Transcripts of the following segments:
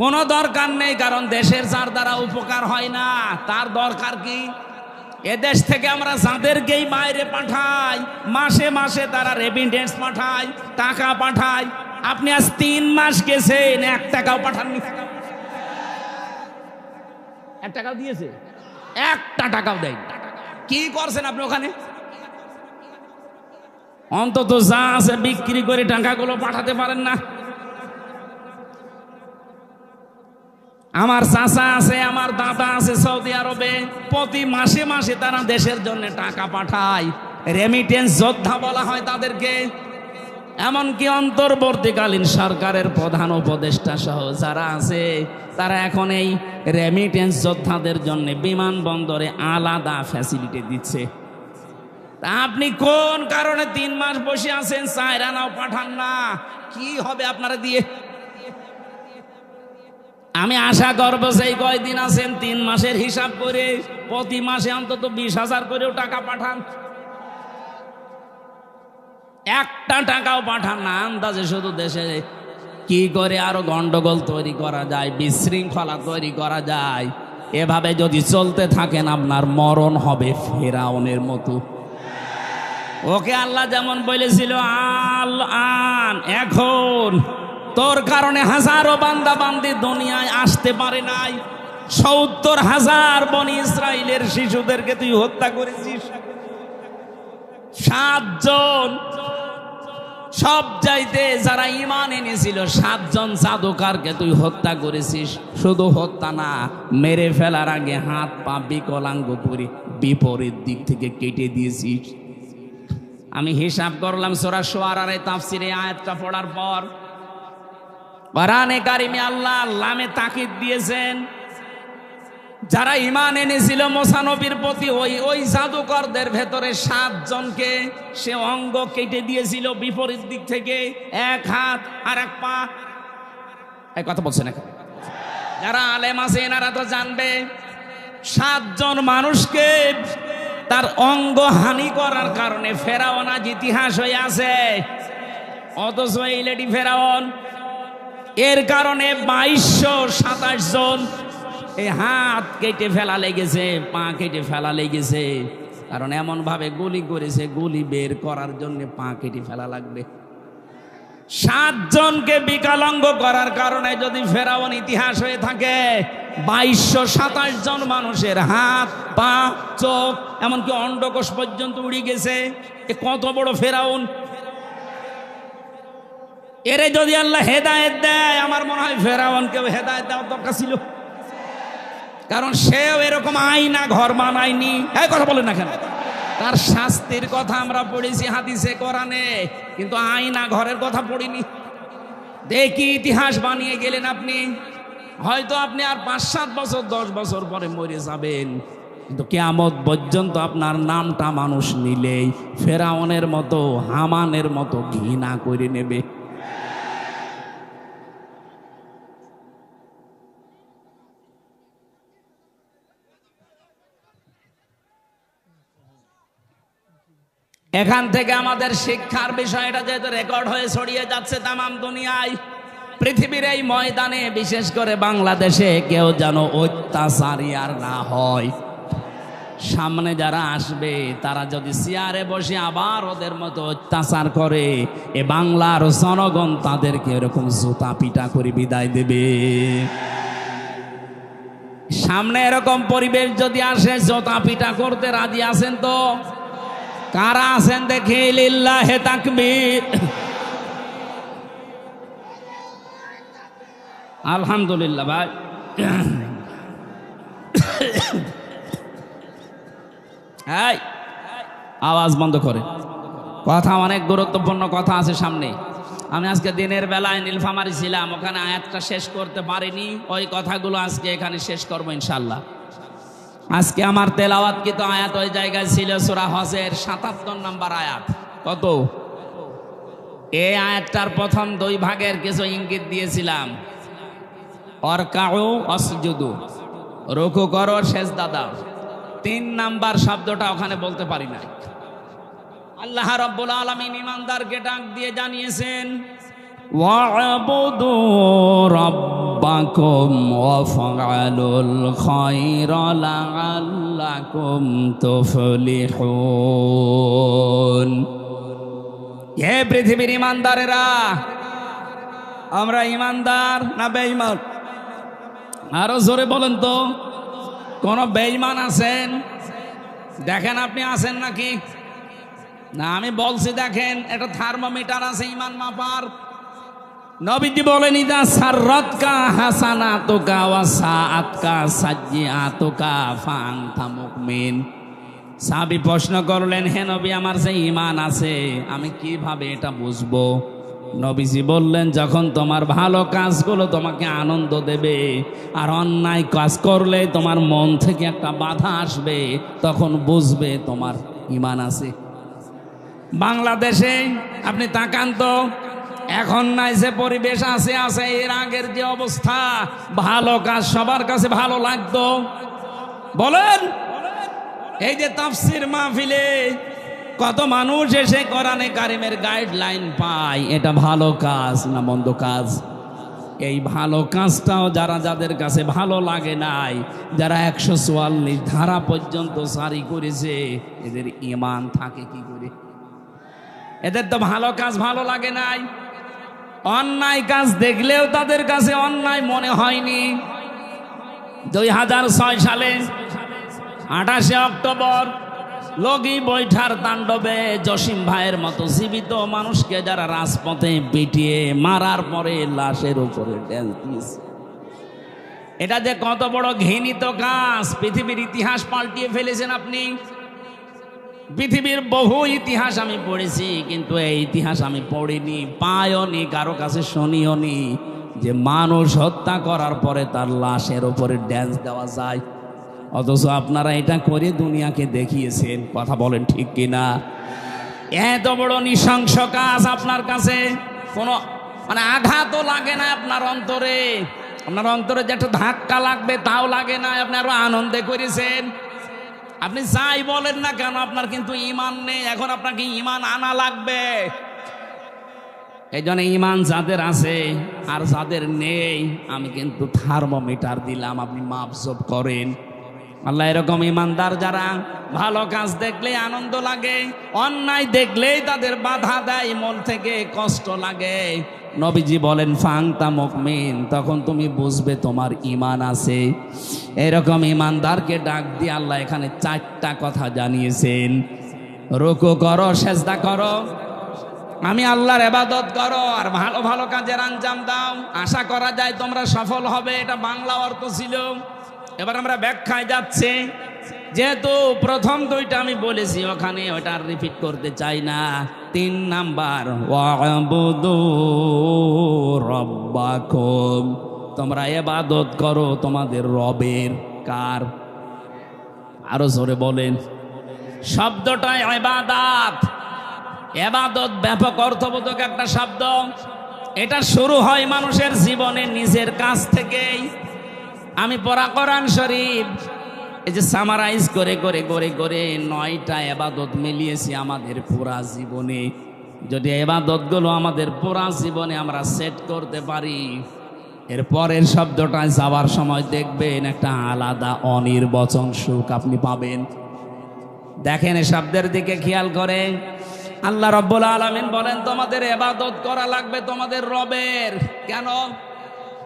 কোনো দরকার নেই, কারণ দেশের যার দ্বারা উপকার হয় না। তার দরকার কি? এদেশ থেকে আমরা যাদেরকেই বাইরে পাঠাই, মাসে মাসে তারা রেমিটেন্স পাঠায়, টাকা পাঠায়। আপনি আজ তিন মাস গেছেন, এক টাকাও পাঠাননি। এক টাকাও দিয়েছে? একটা টাকাও দেয় কি করছেন আপনি ওখানে? অন্তত যা আছে বিক্রি করে টাকাগুলো পাঠাতে পারেন না। আমার চাচা আছে, আমার দাদা আছে সৌদি আরবে। প্রতি মাসে মাসে তারা দেশের জন্য টাকা পাঠায়। রেমিটেন্স যোদ্ধা বলা হয় তাদেরকে। এমনকি অন্তর্বর্তীকালীন সরকারের প্রধান উপদেষ্টা সহ যারা আছে, তারা এখন এই রেমিটেন্স যোদ্ধাদের জন্য বিমানবন্দরে আলাদা ফ্যাসিলিটি দিচ্ছে। তা আপনি কোন কারণে তিন মাস বসে আছেন? চায়রানাও পাঠান না। কি হবে আপনারা দিয়ে? আমি আশা করব সেই কয়দিন আছেন, তিন মাসের হিসাব করে, প্রতি মাসে অন্তত বিশ হাজার করেও টাকা পাঠান। একটা টাকাও পাঠান না, আন্দাজে শুধু দেশে কি করে আরও গন্ডগোল তৈরি করা যায়, বিশৃঙ্খলা তৈরি করা যায়। এভাবে যদি চলতে থাকেন, আপনার মরণ হবে ফেরাউনের মতো। ওকে আল্লাহ যেমন বলেছিল আল আন এখন তোর কারণে হাজারো বান্দা বান্দি দুনিয়ায় আসতে পারে নাই। সত্তর হাজার বনি ইসরায়েলের শিশুদেরকে তুই হত্যা করেছিস। সাতজন। সব চাইতে যারা ইমান এনেছিল, সাতজন জাদুকারকে তুই হত্যা করেছিস। শুধু হত্যা না, মেরে ফেলার আগে হাত, পা বিকলাঙ্গ করে বিপরীত দিক থেকে কেটে দিয়েছিস। আমি হিসাব করলাম, সোরা সোয়ার আর তাফসিরে আয়াতটা পড়ার পর কোরআনে কারিমে আল্লাহ লামে তাকিদ দিয়েছেন। যারা ইমান এনেছিল মোসানবীর প্রতি, ওই ওই জাদুকরদের ভেতরে সাত জনকে সে অঙ্গ কেটে দিয়েছিল বিপরীত দিক থেকে, এক হাত আর এক পা। এই কথা বলছেন এখন। যারা আলেম আছে, এনারা তো জানবে, সাতজন মানুষকে তার অঙ্গ হানি করার কারণে ফেরাওয়ান আজ ইতিহাস হয়ে আছে। অথচ এই লেডি ফেরাওয়ান এর কারণে বাইশশো সাতাশ জন এই হাত কেটে ফেলা লেগেছে, পা কেটে ফেলা লেগেছে। কারণ এমন ভাবে গুলি করেছে, গুলি বের করার জন্য পা কেটে ফেলা লাগবে। সাতজনকে বিকলাঙ্গ করার কারণে যদি ফেরাউন ইতিহাস হয়ে থাকে, বাইশশো সাতাশ জন মানুষের হাত, পা, চোখ, এমনকি অন্ডকোষ পর্যন্ত উড়ে গেছে। কত বড় ফেরাউন? এরে যদি আল্লাহ হেদায়েত দেয়, আমার মনে হয় ফেরাউনকেও হেদায়েত দেওয়ার দরকার ছিল। কারণ সেও এরকম আইনা ঘর বানায়নি। এই কথা বলেন না কেন? তার শাস্তির কথা আমরা পড়েছি হাদিসে, কোরআনে, কিন্তু আইনা ঘরের কথা পড়িনি। দেখি ইতিহাস বানিয়ে গেলেন আপনি। হয়তো আপনি আর পাঁচ, সাত বছর, দশ বছর পরে মরে যাবেন। কিন্তু কেয়ামত পর্যন্ত আপনার নামটা মানুষ নিলেই ফেরাউনের মতো, হামানের মতো ঘৃণা করে নেবে। এখান থেকে আমাদের শিক্ষার বিষয়টা যেহেতু রেকর্ড হয়ে ছড়িয়ে যাচ্ছে তামাম দুনিয়ায়, পৃথিবীর এই ময়দানে বিশেষ করে বাংলাদেশে কেউ যেন অত্যাচারী আর না হয়। সামনে যারা আসবে, তারা যদি চেয়ারে বসে আবার ওদের মতো অত্যাচার করে, এ বাংলার জনগণ তাদেরকে এরকম জুতা পিটা করে বিদায় দেবে। সামনে এরকম পরিবেশ যদি আসে, জোতা পিটা করতে রাজি আছেন তো? কারা আছেন দেখে লিল্লাহে তাকবীর? আলহামদুলিল্লাহ ভাই। এই, আওয়াজ বন্ধ করে। কথা অনেক গুরুত্বপূর্ণ কথা আছে সামনে। আমি আজকে দিনের বেলায় নীলফামারি ছিলাম, ওখানে আয়াতটা শেষ করতে পারিনি। ওই কথাগুলো আজকে এখানে শেষ করব ইনশাল্লাহ আজকে আমার তেলাওয়াত কিন্তু আয়াত ওই জায়গায় ছিল? সুরা হজের সাতাত্তর নম্বর আয়াত। কত? এই আয়াতটার প্রথম দুই ভাগের কিছু ইঙ্গিত দিয়েছিলাম। অরকাউ অসজুদু। রুকু করো শেষ দাদা তিন নাম্বার শব্দটা ওখানে বলতে পারি না আল্লাহ রব্বুল আলমিন ইমানদারকে ডাক দিয়ে জানিয়েছেন ربكم وافعلوا الخير لعلكم تفلحون হে পৃথিবীর ইমানদারেরা আমরা ইমানদার না বেঈমান আরো জোরে বলেন তো কোন বেঈমান আছেন দেখেন আপনি আছেন নাকি না আমি বলছি দেখেন একটা থার্মোমিটার আছে ইমান মাপার নবীজি বলেন, ইদা সাররাতকা হাসানাতুকা ওয়া সাআতকা সাজ্জিআতুকা ফাআনতা মুমিন। সাহাবী প্রশ্ন করলেন, হে নবী, আমার যে ঈমান আছে, আমি কীভাবে এটা বুঝব? নবীজি বললেন, যখন তোমার ভালো কাজগুলো তোমাকে আনন্দ দেবে আর অন্যায় কাজ করলে তোমার মন থেকে একটা বাধা আসবে, তখন বুঝবে তোমার ঈমান আছে। বাংলাদেশে আপনি তাকান তো এখন নাই যে পরিবেশ আছে আছে এর আগের যে অবস্থা, ভালো কাজ সবার কাছে ভালো লাগতো। বলেন, এই যে তাফসির মাহফিলে কত মানুষ এসে কোরআনে কারিমের গাইডলাইন পায়, এটা ভালো কাজ না মন্দ কাজ? এই ভালো কাজটাও যারা যাদের কাছে ভালো লাগে নাই, যারা একশো চুয়াল্লিশ ধারা পর্যন্ত সারি করেছে, এদের ইমান থাকে কি করে? এদের তো ভালো কাজ ভালো লাগে নাই। অন্যায় কাজ দেখলেও তাদের কাছে অন্যায় মনে হয়নি। দুই হাজার ছয় সালে আঠাশে অক্টোবর লগি বৈঠার তাণ্ডবে জসিম ভাইয়ের মতো জীবিত মানুষকে যারা রাজপথে পিটিয়ে মারার পরে লাশের উপরে এটা যে কত বড় ঘৃণিত কাজ, পৃথিবীর ইতিহাস পাল্টিয়ে ফেলেছেন আপনি। পৃথিবীর বহু ইতিহাস আমি পড়েছি, কিন্তু এই ইতিহাস আমি পড়িনি, পাইওনি, কারও কাছে শুনিওনি যে মানুষ হত্যা করার পরে তার লাশের ওপরে ড্যান্স দেওয়া যায়। অথচ আপনারা এটা করে দুনিয়াকে দেখিয়েছেন, কথা বলেন ঠিক কিনা? এত বড় নৃশংস কাজ আপনার কাছে, কোনো মানে আঘাতও লাগে না আপনার অন্তরে। আপনার অন্তরে যে একটা ধাক্কা লাগবে তাও লাগে না, আপনি আরও আনন্দে করেছেন। আপনি যাই বলেন না কেন, আপনার কিন্তু ইমান নেই, এখন আপনাকে ইমান আনা লাগবে। এই জন্য ইমান যাদের আছে আর যাদের নেই, আমি কিন্তু থার্মোমিটার দিলাম, আপনি মাপজব করেন। আল্লাহ, এরকম ইমানদার যারা ভালো কাজ দেখলে আনন্দ লাগে, অন্যায় দেখলেই তাদের বাধা দেয়, মন থেকে কষ্ট লাগে। নবীজি বলেন ফাংতা মুকমিন তখন তুমি বুঝবে তোমার ইমান আছে। এরকম ইমানদারকে ডাক দিয়ে আল্লাহ এখানে চারটা কথা জানিয়েছেন। রুকু করো, সেজদা করো। আমি আল্লাহর এবাদত করো, আর ভালো ভালো কাজের আঞ্জাম দাও। আশা করা যায় তোমরা সফল হবে, এটা বাংলা অর্থ ছিল। এবার আমরা ব্যাখ্যায় যাচ্ছি। যেহেতু প্রথম দুইটা আমি বলেছি, ওখানে ওটা রিপিট করতে চাই না। তিন নাম্বার রব্বাকুম। তোমরা এবাদত করো তোমাদের রবের কার। আরও জোরে বলেন। শব্দটা এবাদাত এবাদত ব্যাপক অর্থবোধক একটা শব্দ। এটা শুরু হয় মানুষের জীবনে নিজের কাছ থেকেই। আমি পড়া কোরআন শরীফ। এই যে সামারাইজ করে করে করে করে নয়টা এবাদত মিলিয়েছি আমাদের পুরা জীবনে। যদি এবাদতগুলো আমাদের পুরা জীবনে আমরা সেট করতে পারি, এর পরের শব্দটায় যাওয়ার সময় দেখবেন একটা আলাদা অনির্বচন সুখ আপনি পাবেন। দেখেন এ শব্দের দিকে খেয়াল করে। আল্লাহ রব্বুল আলমিন বলেন, তোমাদের এবাদত করা লাগবে তোমাদের রবের। কেন?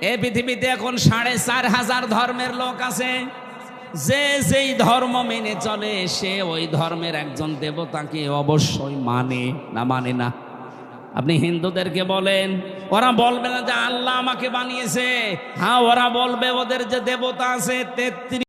এই পৃথিবীতে এখন সাড়ে চার হাজার ধর্মের লোক আছে। যে যেই ধর্ম মেনে চলে, সে ওই ধর্মের একজন দেবতাকে অবশ্যই মানে না মানে না। আপনি হিন্দুদেরকে বলেন, ওরা বলবে না যে আল্লাহ আমাকে বানিয়েছে। হ্যাঁ ওরা বলবে ওদের যে দেবতা আছে, তেত্রিশ